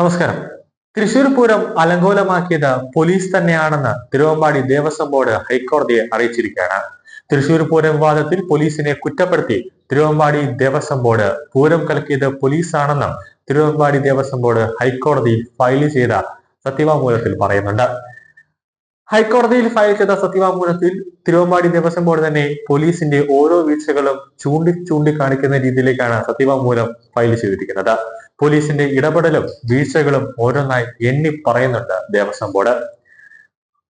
നമസ്കാരം. തൃശൂർ പൂരം അലങ്കോലമാക്കിയത് പോലീസ് തന്നെയാണെന്ന് തിരുവമ്പാടി ദേവസ്വം ബോർഡ് ഹൈക്കോടതിയെ അറിയിച്ചിരിക്കുകയാണ്. തൃശൂർ പൂരം വിവാദത്തിൽ പോലീസിനെ കുറ്റപ്പെടുത്തി തിരുവമ്പാടി ദേവസ്വം ബോർഡ് പൂരം കലക്കിയത് പോലീസാണെന്ന് തിരുവമ്പാടി ദേവസ്വം ബോർഡ് ഹൈക്കോടതിയിൽ ഫയൽ ചെയ്ത സത്യവാങ്മൂലത്തിൽ പറയുന്നുണ്ട്. ഹൈക്കോടതിയിൽ ഫയൽ ചെയ്ത സത്യവാങ്മൂലത്തിൽ തിരുവമ്പാടി ദേവസ്വം ബോർഡ് തന്നെ പോലീസിന്റെ ഓരോ വീഴ്ചകളും ചൂണ്ടി ചൂണ്ടിക്കാണിക്കുന്ന രീതിയിലേക്കാണ് സത്യവാങ്മൂലം ഫയൽ ചെയ്തിരിക്കുന്നത്. പോലീസിന്റെ ഇടപെടലും വീഴ്ചകളും ഓരോന്നായി എണ്ണി പറയുന്നുണ്ട് ദേവസ്വം ബോർഡ്.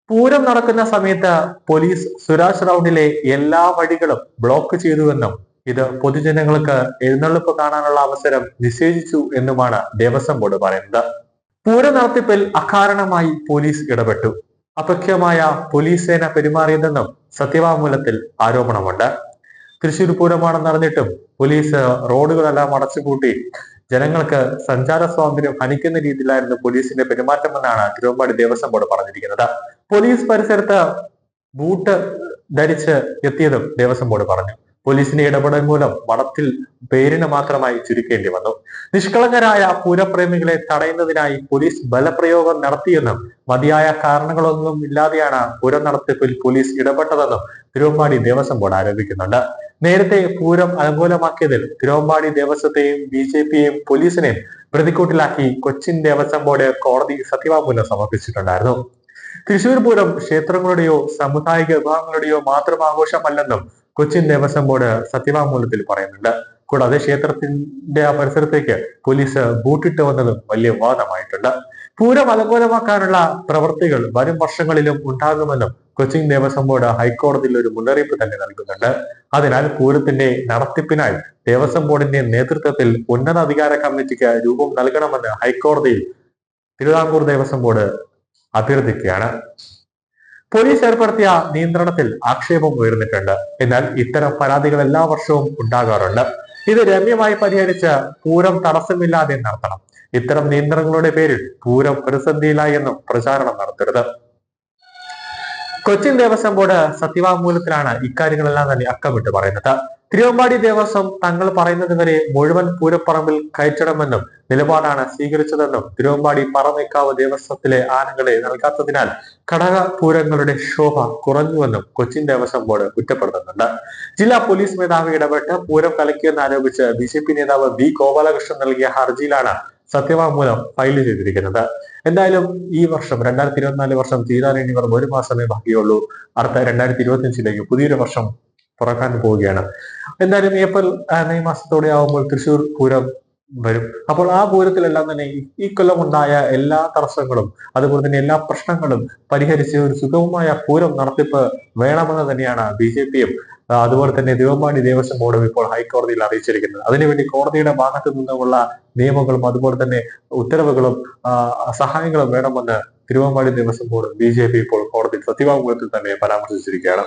പൂരം നടക്കുന്ന സമയത്ത് പോലീസ് സുരാജ് റൗണ്ടിലെ എല്ലാ വഴികളും ബ്ലോക്ക് ചെയ്തുവെന്നും ഇത് പൊതുജനങ്ങൾക്ക് എഴുന്നള്ളിപ്പ് കാണാനുള്ള അവസരം നിഷേധിച്ചു എന്നുമാണ് ദേവസ്വം ബോർഡ് പറയുന്നത്. പൂര നടത്തിപ്പിൽ അകാരണമായി പോലീസ് ഇടപെട്ടു. അപക്ഷമായ പോലീസ് സേന പെരുമാറിയതെന്നും സത്യവാങ്മൂലത്തിൽ ആരോപണമുണ്ട്. തൃശൂർ പൂരമാണെന്ന് അറിഞ്ഞിട്ടും പോലീസ് റോഡുകളെല്ലാം അടച്ചുപൂട്ടി ജനങ്ങൾക്ക് സഞ്ചാര സ്വാതന്ത്ര്യം ഹനിക്കുന്ന രീതിയിലായിരുന്നു പോലീസിന്റെ പെരുമാറ്റമെന്നാണ് തിരുവമ്പാടി ദേവസ്വം ബോർഡ് പറഞ്ഞിരിക്കുന്നത്. പോലീസ് പരിസരത്ത് ബൂട്ട് ധരിച്ച് എത്തിയതും ദേവസ്വം ബോർഡ് പറഞ്ഞു. പോലീസിന്റെ ഇടപെടൽ മൂലം വടത്തിൽ പേരിന് മാത്രമായി ചുരുക്കേണ്ടി വന്നു. നിഷ്കളങ്കരായ പൂരപ്രേമികളെ തടയുന്നതിനായി പോലീസ് ബലപ്രയോഗം നടത്തിയെന്നും മതിയായ കാരണങ്ങളൊന്നും ഇല്ലാതെയാണ് പൂരം നടത്തിപ്പിൽ പോലീസ് ഇടപെട്ടതെന്നും തിരുവമ്പാടി ദേവസ്വം ബോർഡ് ആരോപിക്കുന്നുണ്ട്. നേരത്തെ പൂരം അനുകൂലമാക്കിയതിൽ തിരുവമ്പാടി ദേവസ്വത്തെയും ബി ജെ പിയെയും പോലീസിനെയും പ്രതിക്കൂട്ടിലാക്കി കൊച്ചിൻ ദേവസ്വം ബോർഡ് കോടതി സത്യവാങ്മൂലം സമർപ്പിച്ചിട്ടുണ്ടായിരുന്നു. തൃശൂർ പൂരം ക്ഷേത്രങ്ങളുടെയോ സാമുദായിക വിഭാഗങ്ങളുടെയോ മാത്രം ആഘോഷമല്ലെന്നും കൊച്ചിൻ ദേവസ്വം ബോർഡ് സത്യവാങ്മൂലത്തിൽ പറയുന്നുണ്ട്. കൂടാതെ ക്ഷേത്രത്തിന്റെ ആ പരിസരത്തേക്ക് പോലീസ് ബൂട്ടിട്ട് വന്നതും വലിയ വിവാദമായിട്ടുണ്ട്. പൂരം അലങ്കോലമാക്കാനുള്ള പ്രവൃത്തികൾ വരും വർഷങ്ങളിലും ഉണ്ടാകുമെന്നും കൊച്ചിൻ ദേവസ്വം ബോർഡ് ഹൈക്കോടതിയിൽ ഒരു മുന്നറിയിപ്പ് തന്നെ നൽകുന്നുണ്ട്. അതിനാൽ പൂരത്തിന്റെ നടത്തിപ്പിനായി ദേവസ്വം ബോർഡിന്റെ നേതൃത്വത്തിൽ ഉന്നത അധികാര കമ്മിറ്റിക്ക് രൂപം നൽകണമെന്ന് ഹൈക്കോടതിയിൽ തിരുവിതാംകൂർ ദേവസ്വം ബോർഡ് അഭ്യർത്ഥിക്കുകയാണ്. പോലീസ് ഏർപ്പെടുത്തിയ നിയന്ത്രണത്തിൽ ആക്ഷേപം ഉയർന്നിട്ടുണ്ട്. എന്നാൽ ഇത്തരം പരാതികൾ എല്ലാ വർഷവും ഉണ്ടാകാറുണ്ട്. ഇത് രമ്യമായി പരിഹരിച്ച് പൂരം തടസ്സമില്ലാതെ നടത്തണം. ഇത്തരം നിയന്ത്രണങ്ങളുടെ പേരിൽ പൂരം പ്രതിസന്ധിയിലായി എന്നും പ്രചാരണം നടത്തരുത്. കൊച്ചിൻ ദേവസ്വം ബോർഡ് സത്യവാങ്മൂലത്തിലാണ് ഇക്കാര്യങ്ങളെല്ലാം തന്നെ അക്കമിട്ട് പറയുന്നത്. തിരുവമ്പാടി ദേവസ്വം തങ്ങൾ പറയുന്നത് വരെ മുഴുവൻ പൂരപ്പറമ്പിൽ കയറ്റണമെന്നും നിലപാടാണ് സ്വീകരിച്ചതെന്നും തിരുവമ്പാടി പറമേക്കാവ് ദേവസ്വത്തിലെ ആനകളെ നൽകാത്തതിനാൽ ഘടക പൂരങ്ങളുടെ ശോഭ കുറഞ്ഞുവെന്നും കൊച്ചിൻ ദേവസ്വം ബോർഡ് കുറ്റപ്പെടുത്തുന്നുണ്ട്. ജില്ലാ പോലീസ് മേധാവി ഇടപെട്ട് പൂരം കലക്കിയെന്ന് ആരോപിച്ച് ബി ജെ പി നേതാവ് ബി ഗോപാലകൃഷ്ണൻ നൽകിയ ഹർജിയിലാണ് സത്യവാങ്മൂലം ഫയൽ ചെയ്തിരിക്കുന്നത്. എന്തായാലും ഈ വർഷം രണ്ടായിരത്തി ഇരുപത്തിനാല് വർഷം തീരാൻ ഇനി വെറും ഒരു മാസമേ ബാക്കിയുള്ളൂ. അടുത്ത രണ്ടായിരത്തി ഇരുപത്തി അഞ്ചിലേക്ക് പുതിയൊരു വർഷം തുറക്കാൻ പോവുകയാണ്. എന്തായാലും ഏപ്രിൽ മെയ് മാസത്തോടെ ആവുമ്പോൾ തൃശ്ശൂർ പൂരം വരും. അപ്പോൾ ആ പൂരത്തിലെല്ലാം തന്നെ ഈ- കൊല്ലം ഉണ്ടായ എല്ലാ തടസ്സങ്ങളും അതുപോലെ തന്നെ എല്ലാ പ്രശ്നങ്ങളും പരിഹരിച്ച് ഒരു സുഗമമായ പൂരം നടത്തിപ്പ് വേണമെന്ന് തന്നെയാണ് ബി ജെ പിയും അതുപോലെ തന്നെ തിരുവമ്പാടി ദേവസ്വം ബോർഡും ഇപ്പോൾ ഹൈക്കോടതിയിൽ അറിയിച്ചിരിക്കുന്നത്. അതിനുവേണ്ടി കോടതിയുടെ ഭാഗത്തു നിന്നുമുള്ള നിയമങ്ങളും അതുപോലെ തന്നെ ഉത്തരവുകളും സഹായങ്ങളും വേണമെന്ന് Thiruvambadi Devaswom board B J P ഇപ്പോൾ കോടതി സത്യവാങ്മൂലത്തിൽ തന്നെ പരാമർശിച്ചിരിക്കുകയാണ്.